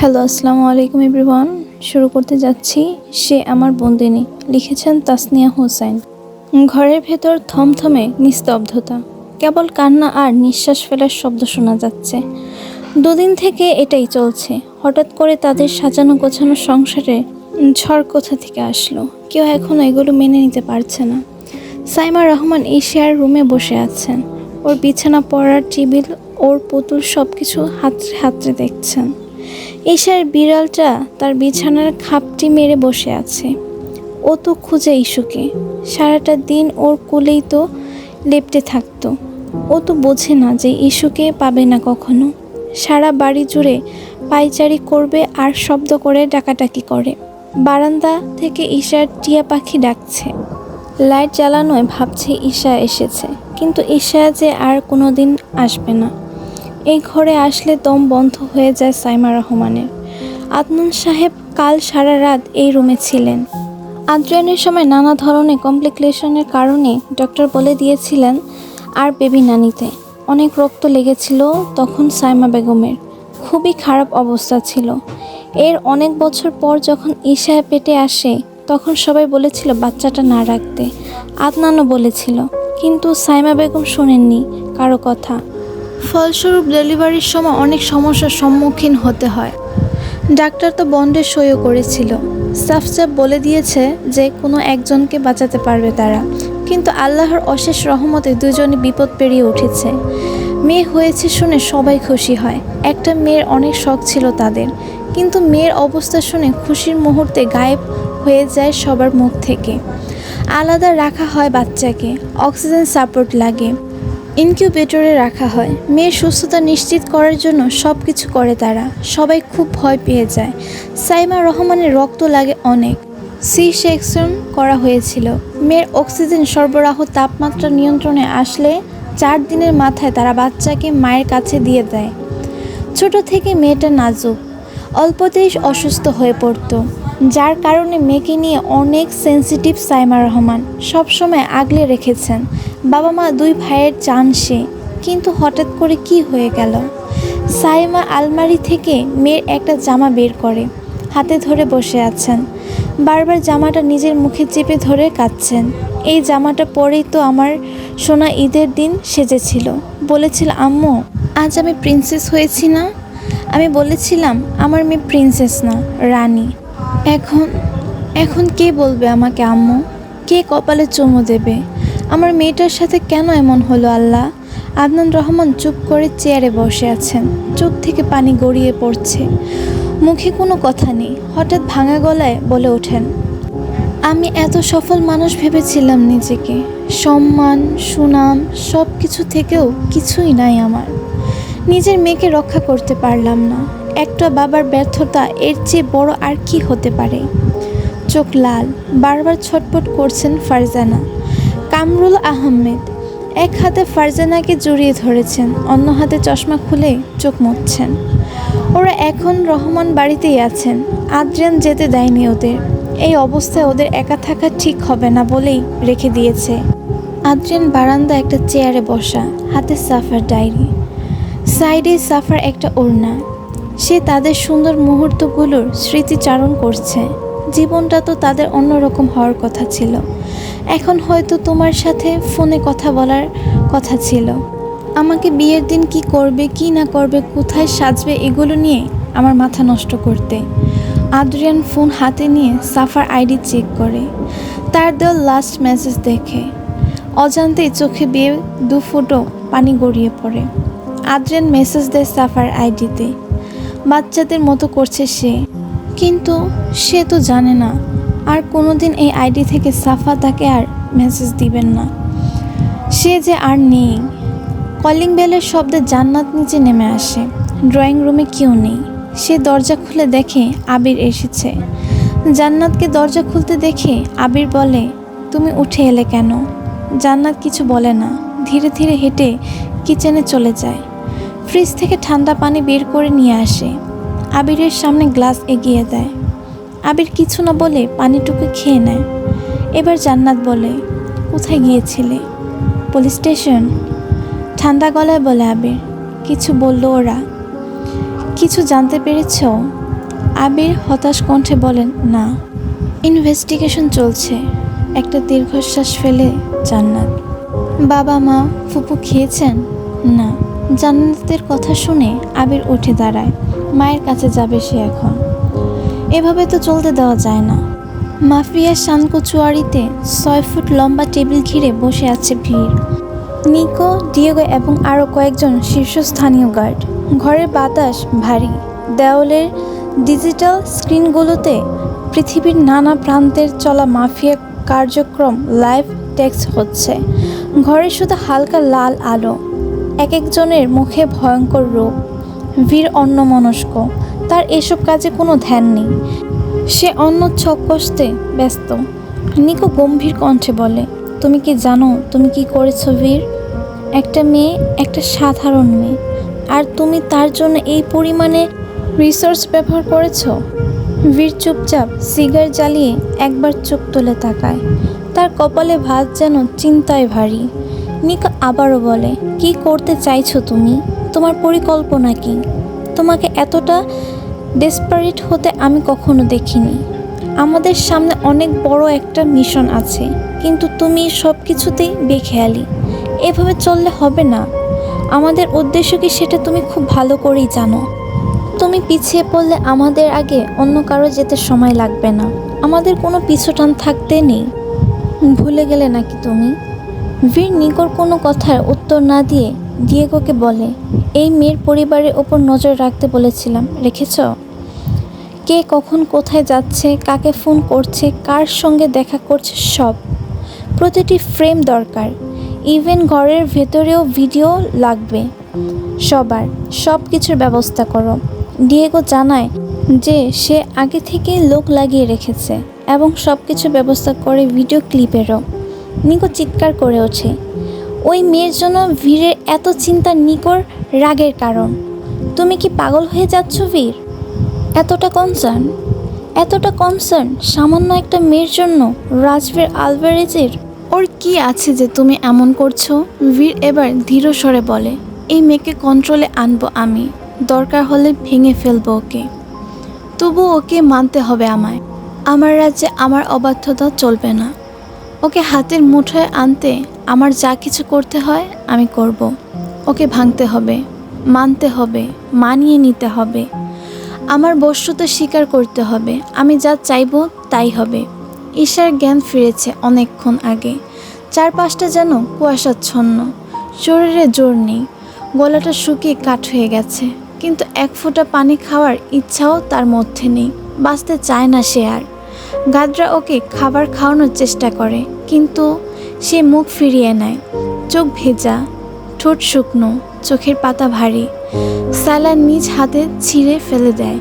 Hello আসসালামু আলাইকুম everyone শুরু করতে যাচ্ছি সে আমার বন্দিনী, লিখেছেন তাসনিয়া হোসেন ঘরের ভেতর থমথমে নিস্তব্ধতা। কেবল কান্না আর নিঃশ্বাস ফেলার শব্দ শোনা যাচ্ছে। দুদিন থেকে এটাই চলছে। হঠাৎ করে তাদের সাজানো গোছানো সংসারে ঝড় কোথা থেকে আসলো? কেউ এখনও এগুলো মেনে নিতে পারছে না। সাইমা রহমান এশিয়ার রুমে বসে আছেন। ওর বিছানা পড়ার টেবিল, ওর পুতুল সব কিছু হাতড়ে হাতড়ে দেখছেন। ঈশার বিড়ালটা তার বিছানার খাপটি মেরে বসে আছে। ও তো খুঁজে ইস্যুকে সারাটা দিন ওর কোলেই তো লেপটে থাকতো। ও তো বোঝে না যে ইস্যুকে পাবে না কখনো। সারা বাড়ি জুড়ে পাইচারি করবে আর শব্দ করে ডাকাটাকি করে। বারান্দা থেকে ঈশার টিয়া পাখি ডাকছে। লাইট জ্বালানোয় ভাবছে ঈশা এসেছে, কিন্তু ঈশা যে আর কোনো দিন আসবে না। এই ঘরে আসলে দম বন্ধ হয়ে যায় সাইমা রহমানের। আদনান সাহেব কাল সারা রাত এই রুমে ছিলেন। আদ্রায়নের সময় নানা ধরনের কমপ্লিকেশনের কারণে ডক্টর বলে দিয়েছিলেন, আর বেবি না নিতে অনেক রক্ত লেগেছিল তখন সাইমা বেগমের। খুবই খারাপ অবস্থা ছিল। এর অনেক বছর পর যখন ঈশায় পেটে আসে, তখন সবাই বলেছিল বাচ্চাটা না রাখতে। আদনানও বলেছিল, কিন্তু সাইমা বেগম শোনেননি কারও কথা। ফলস্বরূপ ডেলিভারির সময় অনেক সমস্যার সম্মুখীন হতে হয়। ডাক্তার তো বন্ডের সইও করেছিল। স্টাফ বলে দিয়েছে যে, কোনো একজনকে বাঁচাতে পারবে তারা। কিন্তু আল্লাহর অশেষ রহমতে দুজনে বিপদ পেরিয়ে উঠেছে। মেয়ে হয়েছে শুনে সবাই খুশি হয়। একটা মেয়ের অনেক শখ ছিল তাদের। কিন্তু মেয়ের অবস্থা শুনে খুশির মুহূর্তে গায়েব হয়ে যায় সবার মুখ থেকে। আলাদা রাখা হয় বাচ্চাকে। অক্সিজেন সাপোর্ট লাগে। ইনকিউবেটরে রাখা হয়। মেয়ের সুস্থতা নিশ্চিত করার জন্য সব কিছু করে তারা। সবাই খুব ভয় পেয়ে যায়। সাইমা রহমানের রক্ত লাগে অনেক। সি সেকশন করা হয়েছিল। মেয়ের অক্সিজেন সরবরাহ তাপমাত্রা নিয়ন্ত্রণে আসলে চার দিনের মাথায় তারা বাচ্চাকে মায়ের কাছে দিয়ে দেয়। ছোট থেকে মেয়েটা নাজুক। অল্পতেই অসুস্থ হয়ে পড়তো, যার কারণে মেয়েকে নিয়ে অনেক সেন্সিটিভ সাইমা রহমান সবসময় আগলে রেখেছেন। বাবা মা দুই ভাইয়ের চান সে, কিন্তু হঠাৎ করে কি হয়ে গেল? সাইমা আলমারি থেকে মেয়ের একটা জামা বের করে, হাতে ধরে বসে আছেন। বারবার জামাটা নিজের মুখে চেপে ধরে কাঁদছেন। এই জামাটা পরেই তো আমার সোনা ঈদের দিন সেজেছিল। বলেছিল, আম্মু, আজ আমি প্রিন্সেস হয়েছি না? আমি বলেছিলাম, আমার মেয়ে প্রিন্সেস না, রানী। এখন এখন কে বলবে আমাকে, আম্মু? কে কপালে চুমু দেবে? আমার মেয়েটার সাথে কেন এমন হলো, আল্লাহ? আদনান রহমান চুপ করে চেয়ারে বসে আছেন। চোখ থেকে পানি গড়িয়ে পড়ছে। মুখে কোনো কথা নেই। হঠাৎ ভাঙা গলায় বলে ওঠেন, আমি এত সফল মানুষ ভেবেছিলাম নিজেকে। সম্মান, সুনাম সব কিছু থেকেও কিছুই নাই আমার। নিজের মেয়েকে রক্ষা করতে পারলাম না। একটা বাবার ব্যর্থতা এর চেয়ে বড় আর কি হতে পারে? চোখ লাল, বারবার ছটপট করছেন ফারজানা। কামরুল আহমেদ, এক হাতে ফারজানাকে জড়িয়ে ধরেছেন, অন্য হাতে চশমা খুলে চোখ মুছছেন। ওরা এখন রহমান বাড়িতেই আছেন, আদ্রিয়ান যেতে দেয়নি ওদের। এই অবস্থায় ওদের একা থাকা ঠিক হবে না বলেই রেখে দিয়েছে। আদ্রিয়ান বারান্দা একটা চেয়ারে বসা, হাতে সাফার ডায়েরি। সাইডে সাফার একটা ওড়না। সে তাদের সুন্দর মুহূর্তগুলোর স্মৃতিচারণ করছে। জীবনটা তো তাদের অন্যরকম হওয়ার কথা ছিল। এখন হয়তো তোমার সাথে ফোনে কথা বলার কথা ছিল। আমাকে বিয়ের দিন কি করবে, কি না করবে, কোথায় সাজবে এগুলো নিয়ে আমার মাথা নষ্ট করতে। আদ্রিয়ান ফোন হাতে নিয়ে সাফার আইডি চেক করে। তার দেওয়া লাস্ট মেসেজ দেখে। অজান্তেই চোখে বিয়ে দু ফুটো পানি গড়িয়ে পড়ে। আদ্রিয়ান মেসেজ দেয় সাফার আইডিতে। বাচ্চাদের মতো করছে সে। কিন্তু সে তো জানে না, আর কোনোদিন এই আইডি থেকে সাফা তাকে আর মেসেজ দিবেন না। সে যে আর নেই। কলিং বেলের শব্দে জান্নাত নিচে নেমে আসে। ড্রয়িং রুমে কেউ নেই। সে দরজা খুলে দেখে আবির এসেছে। জান্নাতকে দরজা খুলতে দেখে আবির বলে, তুমি উঠে এলে কেন? জান্নাত কিছু বলে না। ধীরে ধীরে হেঁটে কিচেনে চলে যায়। ফ্রিজ থেকে ঠান্ডা পানি বের করে নিয়ে আসে। আবিরের সামনে গ্লাস এগিয়ে দেয়। আবির কিছু না বলে পানিটুকু খেয়ে নেয়। এবার জান্নাত বলে, কোথায় গিয়েছিলে? Police station. ঠান্ডা গলায় বলে আবির, কিছু বলল ওরা। কিছু জানতে পেরেছ? আবির হতাশ কণ্ঠে বলেন না। ইনভেস্টিগেশন চলছে। একটা দীর্ঘশ্বাস ফেলে জান্নাত। বাবা মা ফুপু খেয়েছেন? না। জান্নাতের কথা শুনে আবির উঠে দাঁড়ায়। মায়ের কাছে যাবে সে এখন। এভাবে তো চলতে দেওয়া যায় না। মাফিয়ার শানকচুয়ারিতে ছয় ফুট লম্বা টেবিল ঘিরে বসে আছে ভিড়। নিকো, ডিয়েগো এবং আরও কয়েকজন শীর্ষস্থানীয় গার্ড। ঘরের বাতাস ভারী। দেওয়ালের ডিজিটাল স্ক্রিনগুলোতে পৃথিবীর নানা প্রান্তের চলা মাফিয়া কার্যক্রম লাইভ টেক্সট হচ্ছে। ঘরে শুধু হালকা লাল আলো। এক একজনের মুখে ভয়ঙ্কর রূপ। বীর অন্যমনস্ক, তার এসব কাজে কোনো ধ্যান নেই। সে অন্য ছক কষতে ব্যস্ত। নিকো গম্ভীর কণ্ঠে বলে, তুমি কি জানো, তুমি কি করেছ বীর? একটা মেয়ে, একটা সাধারণ মেয়ে। আর তুমি তার জন্য এই পরিমাণে রিসোর্স ব্যবহার করেছ? বীর চুপচাপ সিগার জ্বালিয়ে একবার চোখ তুলে তাকায়। তার কপালে ভাত যেন চিন্তায় ভারী। নিকা আবারও বলে, কি করতে চাইছো তুমি? তোমার পরিকল্পনা কি? তোমাকে এতটা ডেসপারেট হতে আমি কখনো দেখিনি। আমাদের সামনে অনেক বড় একটা মিশন আছে, কিন্তু তুমি সব কিছুতেই বেখেয়ালি। এভাবে চললে হবে না। আমাদের উদ্দেশ্য কি সেটা তুমি খুব ভালো করেই জানো। তুমি পিছিয়ে পড়লে আমাদের আগে অন্য কারও যেতে সময় লাগবে না। আমাদের কোনো পিছুটান থাকতে নেই। ভুলে গেলে নাকি তুমি? বীর নিকর কোনো কথার উত্তর না দিয়ে ডিয়েগোকে বলে, এই মেয়ের পরিবারের ওপর নজর রাখতে বলেছিলাম, রেখেছ? কে কখন কোথায় যাচ্ছে, কাকে ফোন করছে, কার সঙ্গে দেখা করছে, সব। প্রতিটি ফ্রেম দরকার। ইভেন ঘরের ভেতরেও ভিডিও লাগবে। সবার, সব কিছুর ব্যবস্থা করো। ডিয়েগো জানায় যে সে আগে থেকে লোক লাগিয়ে রেখেছে এবং সব কিছু ব্যবস্থা করে ভিডিও ক্লিপেরও। নিকো চিৎকার করে ওঠে। ওই মেয়ের জন্য ভিড়ের এত চিন্তা নিকোর রাগের কারণ। তুমি কি পাগল হয়ে যাচ্ছ বীর এতটা কনসার্ন এতটা কনসার্ন সামান্য একটা মেয়ের জন্য রাজবীর আলভারেজের? ওর কি আছে যে তুমি এমন করছ? বীর এবার ধীর স্বরে বলে, এই মেয়েকে কন্ট্রোলে আনব আমি। দরকার হলে ভেঙে ফেলব ওকে। তবু ওকে মানতে হবে আমায়। আমার রাজ্যে আমার অবাধ্যতা চলবে না। ওকে হাতের মুঠোয় আনতে আমার যা কিছু করতে হয় আমি করব। ওকে ভাঙতে হবে, মানতে হবে, মানিয়ে নিতে হবে। আমার বস্তুতা স্বীকার করতে হবে, আমি যা চাইব তাই হবে। ঈশার জ্ঞান ফিরেছে অনেকক্ষণ আগে। চারপাশটা যেন কুয়াশাচ্ছন্ন, শরীরে জোর নেই, গলাটা শুকিয়ে কাঠ হয়ে গেছে। কিন্তু এক ফোঁটা পানি খাওয়ার ইচ্ছাও তার মধ্যে নেই, বাঁচতে চায় না সে আর। গাদরা ওকে খাবার খাওয়ানোর চেষ্টা করে, কিন্তু সে মুখ ফিরিয়ে নেয়। চোখ ভেজা, ঠোঁট শুকনো, চোখের পাতা ভারী। স্যালান নিজ হাতে ছিঁড়ে ফেলে দেয়।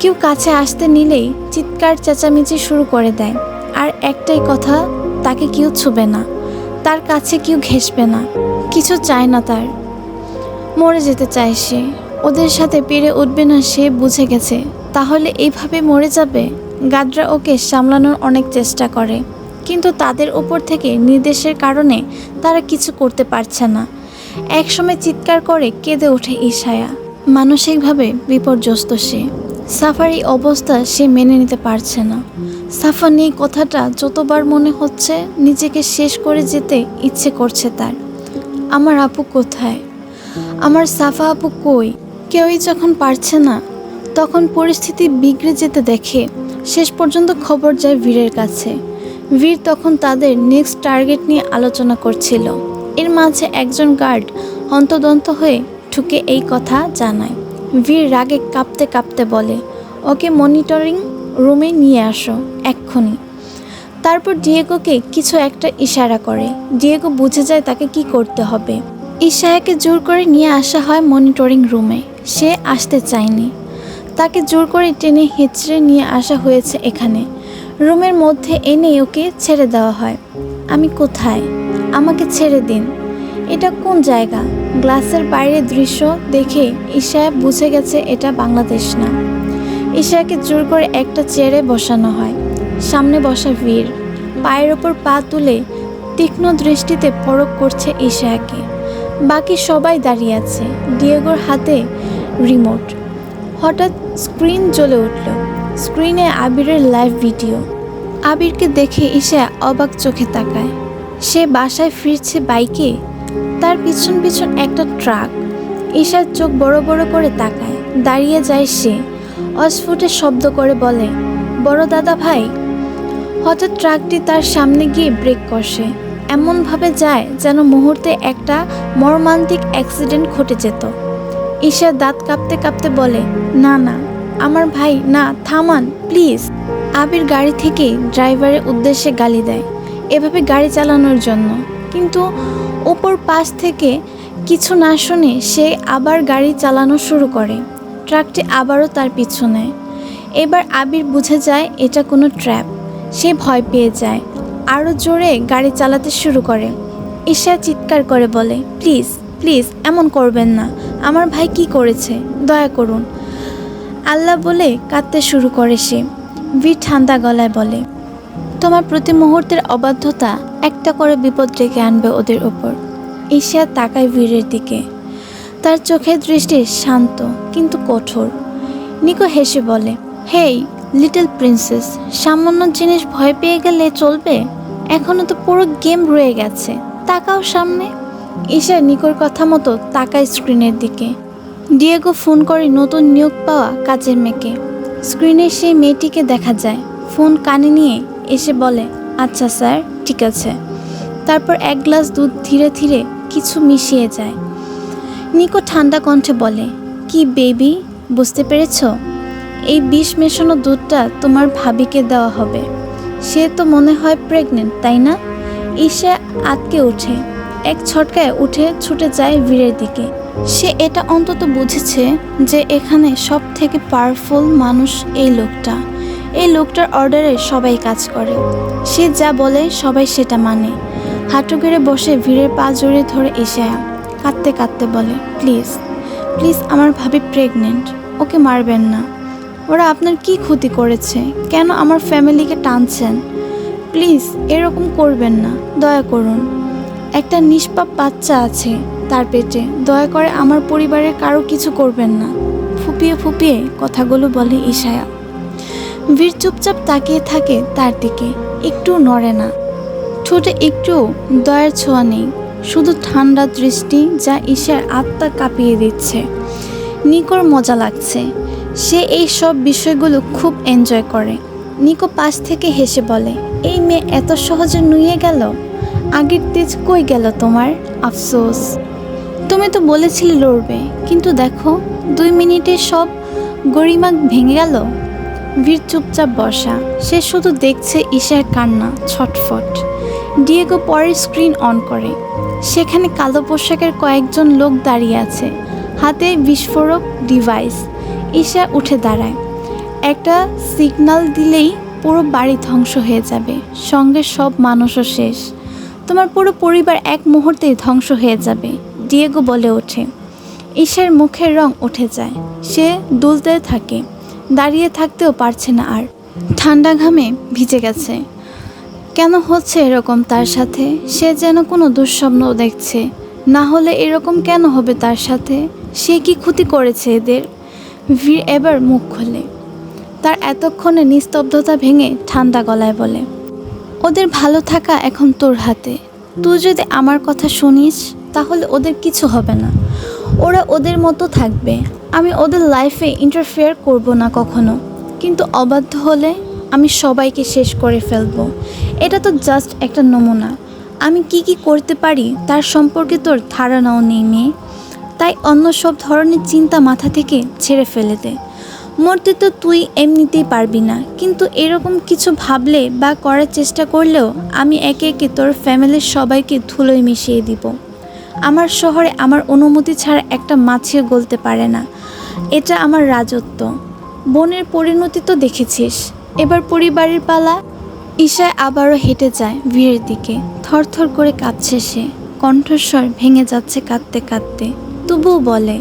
কেউ কাছে আসতে নিলেই চিৎকার চেঁচামেচি শুরু করে দেয়, আর একটাই কথা, তাকে কেউ ছুবে না, তার কাছে কেউ ঘেসবে না, কিছু চায় না তার। মরে যেতে চায় সে, ওদের সাথে পেরে উঠবে না সে বুঝে গেছে, তাহলে এইভাবে মরে যাবে? গাদরা ওকে সামলানোর অনেক চেষ্টা করে, কিন্তু তাদের উপর থেকে নির্দেশের কারণে তারা কিছু করতে পারছে না। একসময় চিৎকার করে কেঁদে ওঠে ঈশায়া। মানসিকভাবে বিপর্যস্ত সে। সাফার এই অবস্থা সে মেনে নিতে পারছে না। সাফা নেই কথাটা যতবার মনে হচ্ছে নিজেকে শেষ করে যেতে ইচ্ছে করছে তার। আমার আপু কোথায়? আমার সাফা আপু কই? কেউই যখন পারছে না, তখন পরিস্থিতি বিগড়ে যেতে দেখে শেষ পর্যন্ত খবর যায় বীরের কাছে। বীর তখন তাদের নেক্সট টার্গেট নিয়ে আলোচনা করছিল। এর মাঝে একজন গার্ড হন্তদন্ত হয়ে ঠুকে এই কথা জানায়। বীর রাগে কাঁপতে কাঁপতে বলে, ওকে মনিটরিং রুমে নিয়ে আসো, এক্ষুনি। তারপর ডিয়েগোকে কিছু একটা ইশারা করে। ডিয়েগো বুঝে যায় তাকে কি করতে হবে। ইশায়াকে জোর করে নিয়ে আসা হয় মনিটরিং রুমে সে আসতে চায়নি। তাকে জোর করে টেনে হেঁচড়ে নিয়ে আসা হয়েছে এখানে। রুমের মধ্যে এনে ওকে ছেড়ে দেওয়া হয়। আমি কোথায়? আমাকে ছেড়ে দিন। এটা কোন জায়গা? গ্লাসের বাইরের দৃশ্য দেখে ঈশায় বুঝে গেছে এটা বাংলাদেশ না। ঈশায়াকে জোর করে একটা চেয়ারে বসানো হয়। সামনে বসা বীর পায়ের ওপর পা তুলে তীক্ষ্ণ দৃষ্টিতে পরক করছে ঈশায়াকে বাকি সবাই দাঁড়িয়ে আছে। ডিয়েগোর হাতে রিমোট। হঠাৎ স্ক্রিন জ্বলে উঠল। স্ক্রিনে আবিরের লাইভ ভিডিও আবিরকে দেখে ঈশা অবাক চোখে তাকায়। সে বাসায় ফিরছে বাইকে? তার পিছন পিছন একটা ট্রাক ঈশার চোখ বড় বড় করে তাকায়। দাঁড়িয়ে যায় সে। অস্ফুটে শব্দ করে বলে, বড় দাদা ভাই। হঠাৎ ট্রাকটি তার সামনে গিয়ে ব্রেক কষে। এমনভাবে যায় যেন মুহূর্তে একটা মর্মান্তিক অ্যাক্সিডেন্ট ঘটে যেত। ঈশা দাঁত কাঁপতে কাঁপতে বলে, না না, আমার ভাই, না, থামান, প্লিজ। আবির গাড়ি থেকে ড্রাইভারের উদ্দেশ্যে গালি দেয়, এভাবে গাড়ি চালানোর জন্য। কিন্তু ওপর পাশ থেকে কিছু না শুনে সে আবার গাড়ি চালানো শুরু করে। ট্রাকটি আবারও তার পিছু নেয়। এবার আবির বুঝে যায় এটা কোনো ট্র্যাপ। সে ভয় পেয়ে যায়। আরও জোরে গাড়ি চালাতে শুরু করে। ঈশা চিৎকার করে বলে, প্লিজ প্লিজ, এমন করবেন না। আমার ভাই কি করেছে? দয়া করুন। আল্লাহ বলে, কাঁদতে শুরু করে সে। বীর ঠান্ডা গলায় বলে, তোমার প্রতি মুহূর্তের অবাধ্যতা একটা করে বিপদ ডেকে আনবে ওদের ওপর। ঈশা তাকায় বীরের দিকে। তার চোখের দৃষ্টি শান্ত, কিন্তু কঠোর। নিকো হেসে বলে, হেই, লিটল প্রিন্সেস, সামান্য জিনিস ভয় পেয়ে গেলে চলবে? এখনও তো পুরো গেম রয়ে গেছে। তাকাও সামনে। ঈশা নিকোর কথা মতো তাকায় স্ক্রিনের দিকে। ডিয়েগো ফোন করে নতুন নিয়োগ পাওয়া কাজের মেয়েকে। স্ক্রিনে সেই মেয়েটিকে দেখা যায়। ফোন কানে নিয়ে এসে বলে আচ্ছা স্যার, ঠিক আছে। তারপর এক গ্লাস দুধ ধীরে ধীরে কিছু মিশিয়ে যায়। নিকো ঠান্ডা কণ্ঠে বলে, কি বেবি, বুঝতে পেরেছ? এই বিষ মেশানো দুধটা তোমার ভাবিকে দেওয়া হবে। সে তো মনে হয় প্রেগনেন্ট, তাই না? ঈশা আটকে ওঠে। এক ছটকায় উঠে ছুটে যায় ভিড়ের দিকে। সে এটা অন্তত বুঝেছে যে এখানে সব থেকে পাওয়ারফুল মানুষ এই লোকটা। এই লোকটার অর্ডারে সবাই কাজ করে। সে যা বলে সবাই সেটা মানে। হাঁটু গেড়ে বসে ভিড়ের পা জড়িয়ে ধরে ঈশায়া কাঁদতে কাঁদতে বলে, প্লিজ প্লিজ আমার ভাবি প্রেগনেন্ট। ওকে মারবেন না। ওরা আপনার কি ক্ষতি করেছে? কেন আমার ফ্যামিলিকে টানছেন? প্লিজ, এরকম করবেন না। দয়া করুন। একটা নিষ্পাপ বাচ্চা আছে তার পেটে। দয়া করে আমার পরিবারের কারও কিছু করবেন না। ফুপিয়ে ফুপিয়ে কথাগুলো বলে ঈশায়া বীর চুপচাপ তাকিয়ে থাকে তার দিকে। একটু নড়ে না। ঠোঁটে একটু দয়ার ছোঁয়া নেই। শুধু ঠান্ডা দৃষ্টি যা ঈশার আত্মা কাঁপিয়ে দিচ্ছে। নিকোর মজা লাগছে। সে এই সব বিষয়গুলো খুব এনজয় করে। নিকো পাশ থেকে হেসে বলে, এই মেয়ে এত সহজে নুয়ে গেল? আগের তেজ কই গেল তোমার? আফসোস। তুমি তো বলেছিলে লড়বে, কিন্তু দেখো, দুই মিনিটে সব গরিমা ভেঙে গেল। ভিড় চুপচাপ বসা, সে শুধু দেখছে ঈশার কান্না, ছটফট। ডিয়েগো পরের স্ক্রিন অন করে। সেখানে কালো পোশাকের কয়েকজন লোক দাঁড়িয়ে আছে। হাতে বিস্ফোরক ডিভাইস। ঈশা উঠে দাঁড়ায়। একটা সিগন্যাল দিলেই পুরো বাড়ি ধ্বংস হয়ে যাবে। সঙ্গে সব মানুষও শেষ। তোমার পুরো পরিবার এক মুহূর্তেই ধ্বংস হয়ে যাবে, ডিয়েগো বলে ওঠে। ঈশার মুখের রং উঠে যায়। সে দুলতে থাকে, দাঁড়িয়ে থাকতেও পারছে না আর। ঠান্ডা ঘামে ভিজে গেছে। কেন হচ্ছে এরকম তার সাথে? সে যেন কোনো দুঃস্বপ্ন দেখছে। না হলে এরকম কেন হবে তার সাথে? সে কি ক্ষতি করেছে এদের? ভীর এবার মুখ খোলে। তার এতক্ষণে নিস্তব্ধতা ভেঙে ঠান্ডা গলায় বলে ওদের ভালো থাকা এখন তোর হাতে। তুই যদি আমার কথা শুনিস, তাহলে ওদের কিছু হবে না। ওরা ওদের মতো থাকবে। আমি ওদের লাইফে ইন্টারফেয়ার করব না কখনো। কিন্তু অবাধ্য হলে আমি সবাইকে শেষ করে ফেলব। এটা তো জাস্ট একটা নমুনা। আমি কি কি করতে পারি, তার সম্পর্কে তোর ধারণাও নেই মেয়ে। তাই অন্য সব ধরনের চিন্তা মাথা থেকে ছেড়ে ফেলে দে। মরতে তো তুই এমনিতেই পারবি না। কিন্তু এরকম কিছু ভাবলে বা করার চেষ্টা করলেও আমি একে একে তোর ফ্যামিলির সবাইকে ধুলোয় মিশিয়ে দিব। আমার শহরে আমার অনুমতি ছাড়া একটা মাছিও গলতে পারে না। এটা আমার রাজত্ব। বোনের পরিণতি তো দেখেছিস। এবার পরিবারের পালা। ঈশায় আবারও হেঁটে যায় ভিড়ের দিকে। থরথর করে কাঁদছে সে। কণ্ঠস্বর ভেঙে যাচ্ছে কাঁদতে কাঁদতে। তবুও বলে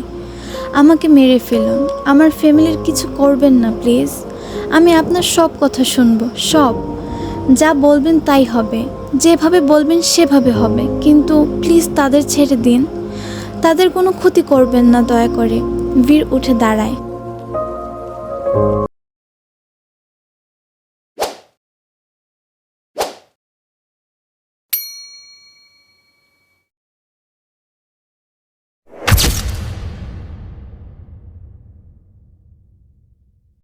আমাকে মেরে ফেলুন আমার ফ্যামিলির কিছু করবেন না, প্লিজ। আমি আপনার সব কথা শুনব, সব। যা বলবেন তাই হবে। যেভাবে বলবেন সেভাবে হবে। কিন্তু প্লিজ তাদের ছেড়ে দিন। তাদের কোনো ক্ষতি করবেন না, দয়া করে। বীর উঠে দাঁড়ায়।